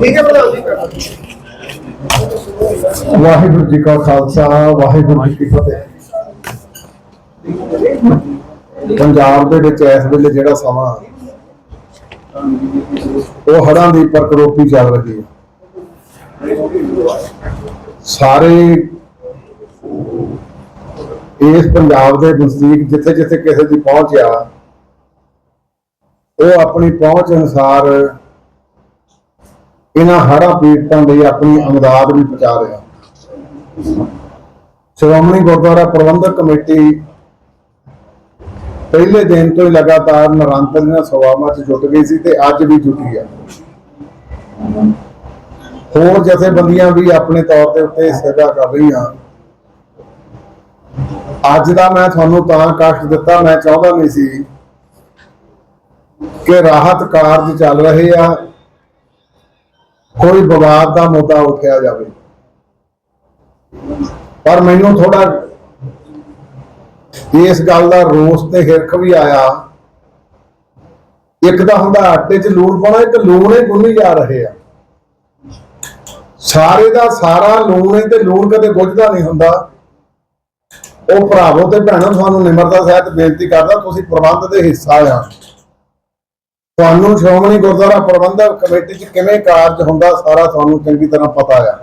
ਠੀਕ ਹੈ ਪ੍ਰਧਾਨ ਜੀ। ਵਾਹਿਗੁਰੂ ਜੀ ਕਾ ਖਾਲਸਾ, ਵਾਹਿਗੁਰੂ ਜੀ ਕੀ ਫਤਿਹ। ਪੰਜਾਬ ਦੇ ਵਿੱਚ ਇਸ ਵੇਲੇ ਜਿਹੜਾ ਸਮਾਂ, ਉਹ ਹੜ੍ਹਾਂ ਦੀ ਪ੍ਰਕਰੋਪੀ ਚੱਲ ਰਹੀ ਹੈ। ਸਾਰੇ ਇਸ ਪੰਜਾਬ ਦੇ ਨਜ਼ਦੀਕ ਜਿੱਥੇ ਜਿੱਥੇ ਕਿਸੇ ਦੀ ਪਹੁੰਚ ਆ, ਉਹ ਆਪਣੀ ਪਹੁੰਚ ਅਨੁਸਾਰ ਇਹਨਾਂ ਹੜ੍ਹਾਂ ਪੀੜਤਾਂ ਲਈ ਆਪਣੀ ਅਮਦਾਦ ਵੀ ਪਹੁੰਚਾ ਰਿਹਾ ਸ਼੍ਰੋਮਣੀ ਗੁਰਦੁਆਰਾ ਪ੍ਰਬੰਧਕ ਕਮੇਟੀ ਪਹਿਲੇ ਦਿਨ ਤੋਂ ਹੀ ਲਗਾਤਾਰ ਨਿਰੰਤਰ ਇਹਨਾਂ ਸੇਵਾਵਾਂ 'ਚ ਜੁਟ ਗਈ ਸੀ ਤੇ ਅੱਜ ਵੀ ਜੁਟੀ ਹੈ। ਹੋਰ ਜਥੇਬੰਦੀਆਂ ਵੀ ਆਪਣੇ ਤੌਰ ਤੇ ਉੱਤੇ ਸੇਵਾ ਕਰ ਰਹੀਆਂ। ਅੱਜ ਦਾ ਮੈਂ ਤੁਹਾਨੂੰ ਤਾਂ ਕਸ਼ਟ ਦਿੱਤਾ, ਮੈਂ ਚਾਹੁੰਦਾ ਨਹੀਂ ਸੀ ਕਿ ਰਾਹਤ ਕਾਰਜ ਚੱਲ ਰਹੇ ਆ। ਕੋਈ ਵਿਵਾਦ ਦਾ ਮੁੱਦਾ ਉੱਠਿਆ ਜਾਵੇ। ਪਰ ਮੈਨੂੰ ਥੋੜਾ ਇਸ ਗੱਲ ਦਾ ਰੋਸ ਤੇ ਹਿਰਖ ਵੀ ਆਇਆ। ਇੱਕ ਤਾਂ ਹੁੰਦਾ ਆਟੇ 'ਚ ਲੂਣ ਪਾਉਣਾ, ਇੱਕ ਲੂਣ ਹੀ ਗੁੰਨੀ ਜਾ ਰਹੇ ਆ। ਸਾਰੇ ਦਾ ਸਾਰਾ ਲੂਣ ਹੈ ਤੇ ਲੂਣ ਕਦੇ ਗੁੱਝਦਾ ਨਹੀਂ ਹੁੰਦਾ। ਉਹ ਭਰਾਵੋ ਤੇ ਭੈਣੋ, ਤੁਹਾਨੂੰ ਨਿਮਰਤਾ ਸਹਿਤ ਬੇਨਤੀ ਕਰਦਾ, ਤੁਸੀਂ ਪ੍ਰਬੰਧ ਦੇ ਹਿੱਸਾ ਆ। ਤੁਹਾਨੂੰ ਸ਼੍ਰੋਮਣੀ ਗੁਰਦੁਆਰਾ ਪ੍ਰਬੰਧਕ ਕਮੇਟੀ 'ਚ ਕਿਵੇਂ ਕਾਰਜ ਹੁੰਦਾ ਸਾਰਾ ਤੁਹਾਨੂੰ ਚੰਗੀ ਤਰ੍ਹਾਂ ਪਤਾ ਆ।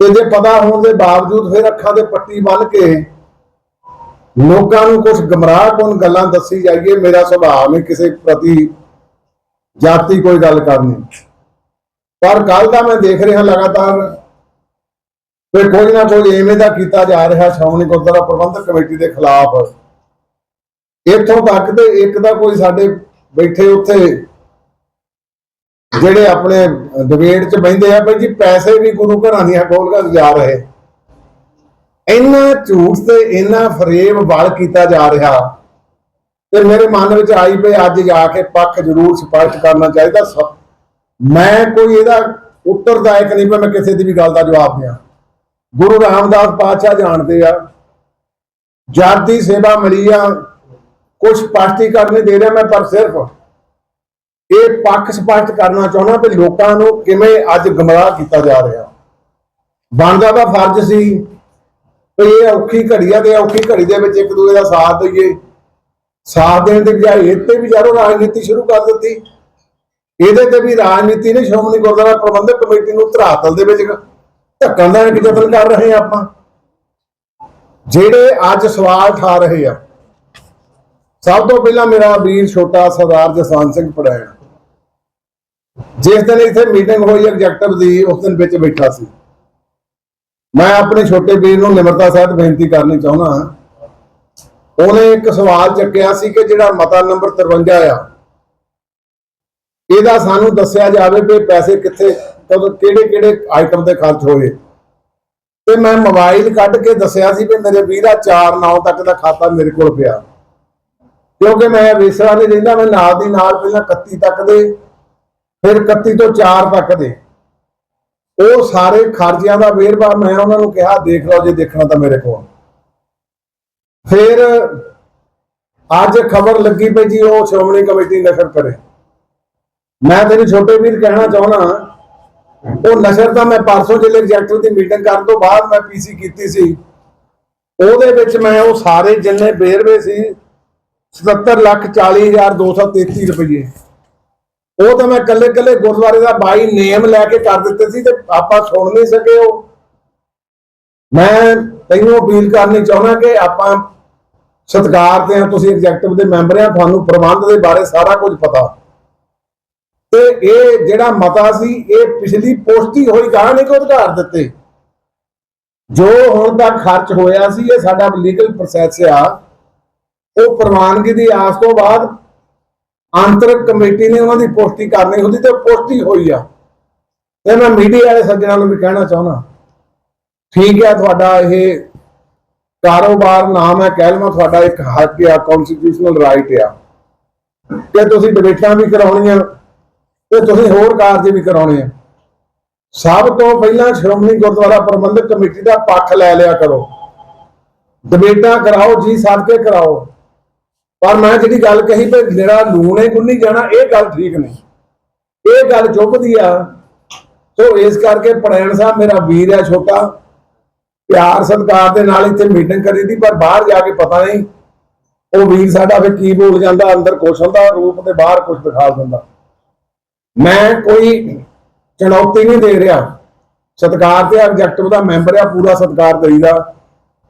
ਤੇ ਜੇ ਪਤਾ ਹੋਣ ਦੇ ਬਾਵਜੂਦ ਫਿਰ ਅੱਖਾਂ ਦੇ ਪੱਟੀ ਬੰਨ ਕੇ ਲੋਕਾਂ ਨੂੰ ਕੁਝ ਗਮਰਾਹ ਗੱਲਾਂ ਦੱਸੀ ਜਾਈਏ, ਮੇਰਾ ਸੁਭਾਅ ਨਹੀਂ ਕਿਸੇ ਪ੍ਰਤੀ ਜਾਤੀ ਕੋਈ ਗੱਲ ਕਰਨੀ। ਪਰ ਕੱਲ ਦਾ ਮੈਂ ਦੇਖ ਰਿਹਾ ਲਗਾਤਾਰ ਕਿ ਕੋਈ ਨਾ ਕੋਈ ਐਵੇਂ ਦਾ ਕੀਤਾ ਜਾ ਰਿਹਾ ਸ਼੍ਰੋਮਣੀ ਗੁਰਦੁਆਰਾ ਪ੍ਰਬੰਧਕ ਕਮੇਟੀ ਦੇ ਖਿਲਾਫ। ਇੱਥੋਂ ਤੱਕ ਤੇ ਇੱਕ ਦਾ ਕੋਈ ਸਾਡੇ ਬੈਠੇ ਉੱਥੇ। ਜਿਹੜੇ ਆਪਣੇ ਡਿਬੇਟ 'ਚ ਬੈਠੇ ਆ, ਬਈ ਜੀ ਪੈਸੇ ਵੀ ਗੁਰੂ ਘਰਾਂ ਦੀਆਂ ਗੋਲਗਾਂ ਜਾ ਰਹੇ। ਇੰਨਾ ਝੂਠ ਤੇ ਇੰਨਾ ਫਰੇਬ ਵਾਲ ਕੀਤਾ ਜਾ ਰਿਹਾ। ਤੇ ਮੇਰੇ ਮਨ ਵਿੱਚ ਆਈ ਪਈ ਅੱਜ ਜਾ ਕੇ ਪੱਖ ਜ਼ਰੂਰ ਸਪਸ਼ਟ ਕਰਨਾ ਚਾਹੀਦਾ। ਸ- ਮੈਂ ਕੋਈ ਇਹਦਾ ਉੱਤਰਦਾਇਕ ਨਹੀਂ ਮੈਂ ਕਿਸੇ ਦੀ ਵੀ ਗੱਲ ਦਾ ਜਵਾਬ ਦਿਆਂ। ਗੁਰੂ ਰਾਮਦਾਸ ਪਾਤਸ਼ਾਹ ਜਾਣਦੇ ਆ। ਜਦ ਦੀ ਸੇਵਾ ਮਿਲੀ ਆ ਕੁਝ ਸਪਸ਼ਟੀਕਰਨ ਨਹੀਂ ਦੇ ਰਿਹਾ ਮੈਂ, ਪਰ ਸਿਰਫ ਇਹ ਪੱਖ ਸਪਸ਼ਟ ਕਰਨਾ ਚਾਹੁੰਦਾ ਵੀ ਲੋਕਾਂ ਨੂੰ ਕਿਵੇਂ ਅੱਜ ਗਮਰਾਹ ਕੀਤਾ ਜਾ ਰਿਹਾ। ਬਣਦਾ ਦਾ ਫਰਜ਼ ਸੀ ਵੀ ਇਹ ਔਖੀ ਘੜੀ ਆ ਤੇ ਔਖੀ ਘੜੀ ਦੇ ਵਿੱਚ ਇੱਕ ਦੂਜੇ ਦਾ ਸਾਥ ਦਈਏ। ਸਾਥ ਦੇਣ ਦੇ ਬਜਾਏ ਇਹ ਤੇ ਵੀ ਯਾਰੋ ਰਾਜਨੀਤੀ ਸ਼ੁਰੂ ਕਰ ਦਿੱਤੀ। ਇਹਦੇ ਤੇ ਵੀ ਰਾਜਨੀਤੀ ਨੇ ਸ਼੍ਰੋਮਣੀ ਗੁਰਦੁਆਰਾ ਪ੍ਰਬੰਧਕ ਕਮੇਟੀ ਨੂੰ ਧਰਾਤਲ ਦੇ ਵਿੱਚ। ਧੱਕਣ ਦਾ ਇੱਕ ਯਤਨ ਕਰ ਰਹੇ ਆ ਆਪਾਂ। ਜਿਹੜੇ ਅੱਜ ਸਵਾਲ ਠਾ ਰਹੇ ਆ ਸਭ ਤੋਂ ਪਹਿਲਾਂ ਮੇਰਾ ਵੀਰ ਛੋਟਾ ਸਰਦਾਰ ਜਸਵੰਤ ਸਿੰਘ ਪੜੈਣ ਜਿਸ ਦਿਨ ਇੱਥੇ ਮੀਟਿੰਗ ਹੋਈ ਐਗਜ਼ੈਕਟਿਵ ਦੀ, ਉਸ ਦਿਨ ਵਿੱਚ ਬੈਠਾ ਸੀ। ਮੈਂ ਆਪਣੇ ਛੋਟੇ ਵੀਰ ਨੂੰ ਨਿਮਰਤਾ ਸਾਹਿਤ ਬੇਨਤੀ ਕਰਨੀ ਚਾਹੁੰਦਾ ਉਹਨੇ ਇੱਕ ਸਵਾਲ ਚੱਕਿਆ ਸੀ ਕਿ ਜਿਹੜਾ ਮਤਾ ਨੰਬਰ 53 ਆ, ਇਹਦਾ ਸਾਨੂੰ ਦੱਸਿਆ ਜਾਵੇ ਕਿ ਪੈਸੇ ਕਿੱਥੇ, ਕਦੋਂ, ਕਿਹੜੇ ਕਿਹੜੇ ਆਈਟਮ ਤੇ ਖਰਚ ਹੋਏ। ਤੇ ਮੈਂ ਮੋਬਾਈਲ ਕੱਢ ਕੇ ਦੱਸਿਆ ਸੀ ਕਿ ਮੇਰੇ ਵੀਰਾ 4 9 ਤੱਕ ਦਾ ਖਾਤਾ ਮੇਰੇ ਕੋਲ ਪਿਆ। ਕਿਉਂਕਿ ਮੈਂ ਵੇਸਰਾ ਨਹੀਂ ਰਹਿੰਦਾ, ਮੈਂ ਨਾਲ ਦੀ ਨਾਲ ਪਹਿਲਾਂ 31 ਤੱਕ ਦੇ, ਫਿਰ 31 ਤੋਂ 4 ਤੱਕ ਦੇ। ਉਹ ਸਾਰੇ ਖਰਚਿਆਂ ਦਾ ਵੇਰਵਾ ਮੈਂ ਉਹਨਾਂ ਨੂੰ ਕਿਹਾ, ਦੇਖ ਲਓ ਜੇ ਦੇਖਣਾ ਤਾਂ ਮੇਰੇ ਕੋਲ। ਫਿਰ ਅੱਜ ਖਬਰ ਲੱਗੀ ਪਈ ਜੀ, ਉਹ ਸ਼੍ਰੋਮਣੀ ਕਮੇਟੀ ਨਸ਼ਰ ਕਰੇ। ਮੈਂ ਤੇਰੇ ਛੋਟੇ ਵੀਰ ਕਹਿਣਾ ਚਾਹੁੰਦਾ, ਉਹ ਨਸ਼ਰ ਤਾਂ ਮੈਂ ਪਰਸੋਂ ਜਿਹੜੇ ਐਗਜ਼ੈਕਟਿਵ ਦੀ ਮੀਟਿੰਗ ਕਰਨ ਤੋਂ ਬਾਅਦ ਮੈਂ ਪੀਸੀ ਕੀਤੀ ਸੀ। ਉਹਦੇ ਵਿੱਚ ਮੈਂ ਉਹ ਸਾਰੇ ਜਿੰਨੇ ਵੇਰਵੇ ਸੀ 77 ਲੱਖ 40 ਹਜ਼ਾਰ 233 ਰੁਪਏ ਉਹ ਤਾਂ ਮੈਂ ਕੱਲੇ ਕੱਲੇ ਗੁਰਦੁਆਰੇ ਦਾ ਬਾਈ ਨੇਮ ਲੈ ਕੇ ਕਰ ਦਿੱਤੇ ਸੀ ਤੇ ਆਪਾਂ ਸੁਣ ਨਹੀਂ ਸਕੇ ਉਹ। ਮੈਂ ਤੈਨੂੰ ਅਪੀਲ ਕਰਨੀ ਚਾਹੁੰਦਾ ਕਿ ਆਪਾਂ ਸਤਿਕਾਰ ਤੇ ਆ, ਤੁਸੀਂ ਐਗਜ਼ੈਕਟਿਵ ਦੇ ਮੈਂਬਰ ਆ, ਤੁਹਾਨੂੰ ਪ੍ਰਬੰਧ ਦੇ ਬਾਰੇ ਸਾਰਾ ਕੁਝ ਪਤਾ। ਤੇ ਇਹ ਜਿਹੜਾ ਮਤਾ ਸੀ, ਇਹ ਪਿਛਲੀ ਪੋਸਟੀ ਹੋਈ ਗਾਹ ਨਹੀਂ ਕੋ ਉਧਾਰ ਦਿੱਤੇ। ਜੋ ਹੁਣ ਤੱਕ ਖਰਚ ਹੋਇਆ ਸੀ, ਇਹ ਸਾਡਾ ਲੀਗਲ ਪ੍ਰੋਸੈਸ ਆ। ਉਹ ਪ੍ਰਵਾਨਗੀ ਦੀ ਆਸ ਤੋਂ ਬਾਅਦ ਆਂਤਰਿਕ ਕਮੇਟੀ ਨੇ ਉਹਨਾਂ ਦੀ ਪੁਸ਼ਟੀ ਕਰਨੀ ਹੁੰਦੀ ਤੇ ਪੁਸ਼ਟੀ ਹੋਈ ਆ। ਤੇ ਮੈਂ ਮੀਡੀਆ ਵਾਲੇ ਸੱਜਣਾਂ ਨੂੰ ਵੀ ਕਹਿਣਾ ਚਾਹੁੰਦਾ, ਠੀਕ ਹੈ ਤੁਹਾਡਾ ਇਹ ਕਾਰੋਬਾਰ, ਨਾਮ ਹੈ, ਕਹਿ ਲਵਾਂ, ਤੁਹਾਡਾ ਇੱਕ ਹੱਕ ਆ ਕਨਸਟੀਟਿਊਸ਼ਨਲ ਰਾਈਟ ਆ। ਕਿ ਤੁਸੀਂ ਡਿਬੇਟਾਂ ਵੀ ਕਰਾਉਣੀਆਂ, ਤੇ ਤੁਸੀਂ ਹੋਰ ਕਾਰਜ ਵੀ ਕਰਾਉਣੇ ਆ। ਸਭ ਤੋਂ ਪਹਿਲਾਂ ਸ਼੍ਰੋਮਣੀ ਗੁਰਦੁਆਰਾ ਪ੍ਰਬੰਧਕ ਕਮੇਟੀ ਦਾ ਪੱਖ ਲੈ ਲਿਆ ਕਰੋ। ਡਿਬੇਟਾਂ ਕਰਾਓ, ਜੀ ਸਦਕੇ ਕਰਾਓ। ਪਰ ਮੈਂ ਜਿਹੜੀ ਗੱਲ ਕਹੀ ਵੀ ਜਿਹੜਾ ਲੂਣ ਹੈ, ਗੁੰਨੀ ਜਾਣਾ, ਇਹ ਗੱਲ ਠੀਕ ਨਹੀਂ। ਇਹ ਗੱਲ ਚੁੱਭਦੀ ਆ। ਸੋ ਇਸ ਕਰਕੇ ਪੜੈਣ ਸਾਹਿਬ ਮੇਰਾ ਵੀਰ ਆ ਛੋਟਾ। ਪਿਆਰ ਸਤਿਕਾਰ ਦੇ ਨਾਲ ਇੱਥੇ ਮੀਟਿੰਗ ਕਰੀ ਦੀ, ਪਰ ਬਾਹਰ ਜਾ ਕੇ ਪਤਾ ਨਹੀਂ ਉਹ ਵੀਰ ਸਾਡਾ ਫਿਰ ਕੀ ਬੋਲ ਜਾਂਦਾ, ਅੰਦਰ ਕੁਛ ਹੁੰਦਾ ਰੂਪ ਦੇ ਬਾਹਰ ਕੁਛ ਦਿਖਾ ਦਿੰਦਾ। ਮੈਂ ਕੋਈ ਚੁਣੌਤੀ ਨਹੀਂ ਦੇ ਰਿਹਾ। ਸਤਕਾਰ ਤੇ ਐਗਜੈਕਟਿਵ ਦਾ ਮੈਂਬਰ ਆ, ਪੂਰਾ ਸਤਕਾਰ ਦੇਈਦਾ।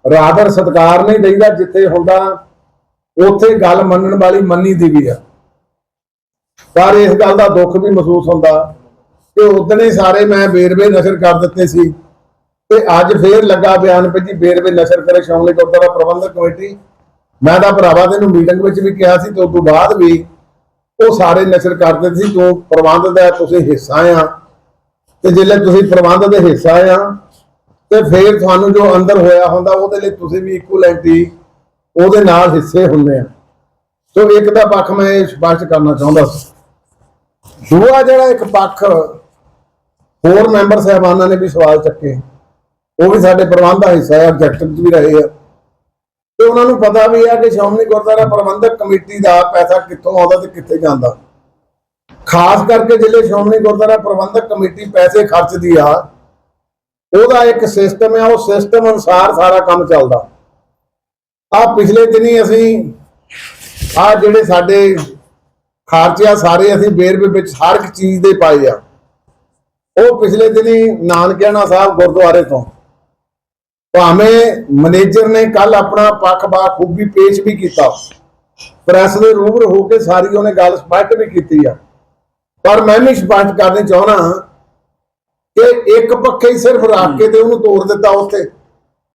ਰਾਦਰ ਸਤਕਾਰ ਨਹੀਂ ਦੇਈਦਾ, ਜਿੱਥੇ ਹੁੰਦਾ ਉੱਥੇ ਗੱਲ ਮੰਨਣ ਵਾਲੀ ਮੰਨੀ ਦੀ ਵੀ ਆ। ਪਰ ਇਸ ਗੱਲ ਦਾ ਦੁੱਖ ਵੀ ਮਹਿਸੂਸ ਹੁੰਦਾ ਕਿ ਉਦਣੇ ਸਾਰੇ ਮੈਂ ਬੇਰਵੇ ਨਸ਼ਰ ਕਰ ਦਿੱਤੇ ਸੀ ਤੇ ਅੱਜ ਫੇਰ ਲੱਗਾ ਬਿਆਨ ਪੇ ਬੇਰਵੇ ਨਸ਼ਰ ਕਰੇ ਸ਼੍ਰੋਮਣੀ ਗੁਰਦੁਆਰਾ ਪ੍ਰਬੰਧਕ ਕਮੇਟੀ। ਮੈਂ ਤਾਂ ਭਰਾਵਾ ਤੈਨੂੰ ਮੀਟਿੰਗ ਵਿੱਚ ਵੀ ਕਿਹਾ ਸੀ ਤੇ ਉਸ ਤੋਂ ਬਾਅਦ ਵੀ ਉਹ ਸਾਰੇ ਨਸ਼ਰ ਕਰਦੇ ਸੀ ਤੂੰ ਪ੍ਰਬੰਧ ਦਾ ਤੁਸੀਂ ਹਿੱਸਾ ਆ। ਤੇ ਜੇ ਤੁਸੀਂ ਪ੍ਰਬੰਧ ਦੇ ਹਿੱਸਾ ਆ, ਤੇ ਫੇਰ ਤੁਹਾਨੂੰ ਜੋ ਅੰਦਰ ਹੋਇਆ ਹੁੰਦਾ, ਉਹਦੇ ਲਈ ਤੁਸੀਂ ਵੀ ਇਕੁਅਲੈਂਟੀ ਉਹਦੇ ਨਾਲ ਹਿੱਸੇ ਹੁੰਦੇ ਆ। ਸੋ ਇੱਕ ਦਾ ਪੱਖ ਮੈਂ ਇਹ ਸਪਸ਼ਟ ਕਰਨਾ ਚਾਹੁੰਦਾ ਸੀ। ਦੂਆ ਜਿਹੜਾ ਇੱਕ ਪੱਖ ਹੋਰ ਮੈਂਬਰ ਸਾਹਿਬਾਨਾਂ ਨੇ ਵੀ ਸਵਾਲ ਚੱਕੇ। ਉਹ ਵੀ ਸਾਡੇ ਪ੍ਰਬੰਧ ਦਾ ਹਿੱਸਾ ਹੈ ਆਬਜੈਕਟਿਵ ਵੀ ਰਹੇ ਆ। ਤੇ ਉਹਨਾਂ ਨੂੰ ਪਤਾ ਵੀ ਆ ਕਿ ਸ਼੍ਰੋਮਣੀ ਗੁਰਦੁਆਰਾ ਪ੍ਰਬੰਧਕ ਕਮੇਟੀ ਦਾ ਪੈਸਾ ਕਿੱਥੋਂ ਆਉਂਦਾ ਤੇ ਕਿੱਥੇ ਜਾਂਦਾ। ਖਾਸ ਕਰਕੇ ਜਿਹੜੇ ਸ਼੍ਰੋਮਣੀ ਗੁਰਦੁਆਰਾ ਪ੍ਰਬੰਧਕ ਕਮੇਟੀ ਪੈਸੇ ਖਰਚਦੀ ਆ, ਉਹਦਾ ਇੱਕ ਸਿਸਟਮ ਹੈ ਉਹ ਸਿਸਟਮ ਅਨੁਸਾਰ ਸਾਰਾ ਕੰਮ ਚੱਲਦਾ। ਆ ਪਿਛਲੇ ਦਿਨੀ ਅਸੀਂ ਆ ਜਿਹੜੇ ਸਾਡੇ ਖਰਚੇ ਆ ਸਾਰੇ ਅਸੀਂ ਬੇਰਵੇ ਵਿੱਚ ਹਰ ਇੱਕ ਚੀਜ਼ ਦੇ ਪਾਏ ਆ। ਉਹ ਪਿਛਲੇ ਦਿਨੀ ਨਾਨਕਿਆਣਾ ਸਾਹਿਬ ਗੁਰਦੁਆਰੇ ਤੋਂ। ਭਾਵੇਂ ਮੈਨੇਜਰ ਨੇ ਕੱਲ ਆਪਣਾ ਪੱਖ ਬਾਖੂਬੀ ਪੇਸ਼ ਵੀ ਕੀਤਾ। ਪ੍ਰੈਸ ਦੇ ਰੂਬਰੂ ਹੋ ਕੇ ਸਾਰੀ ਉਹਨੇ ਗੱਲ ਸਪਸ਼ਟ ਵੀ ਕੀਤੀ ਆ। ਪਰ ਮੈਂ ਵੀ ਸਪਸ਼ਟ ਕਰਨੀ ਚਾਹਣਾ ਕਿ ਇੱਕ ਪੱਖੇ ਹੀ ਸਿਰਫ ਰੱਖ ਕੇ ਤੇ ਉਹਨੂੰ ਤੋੜ ਦਿੱਤਾ ਉੱਥੇ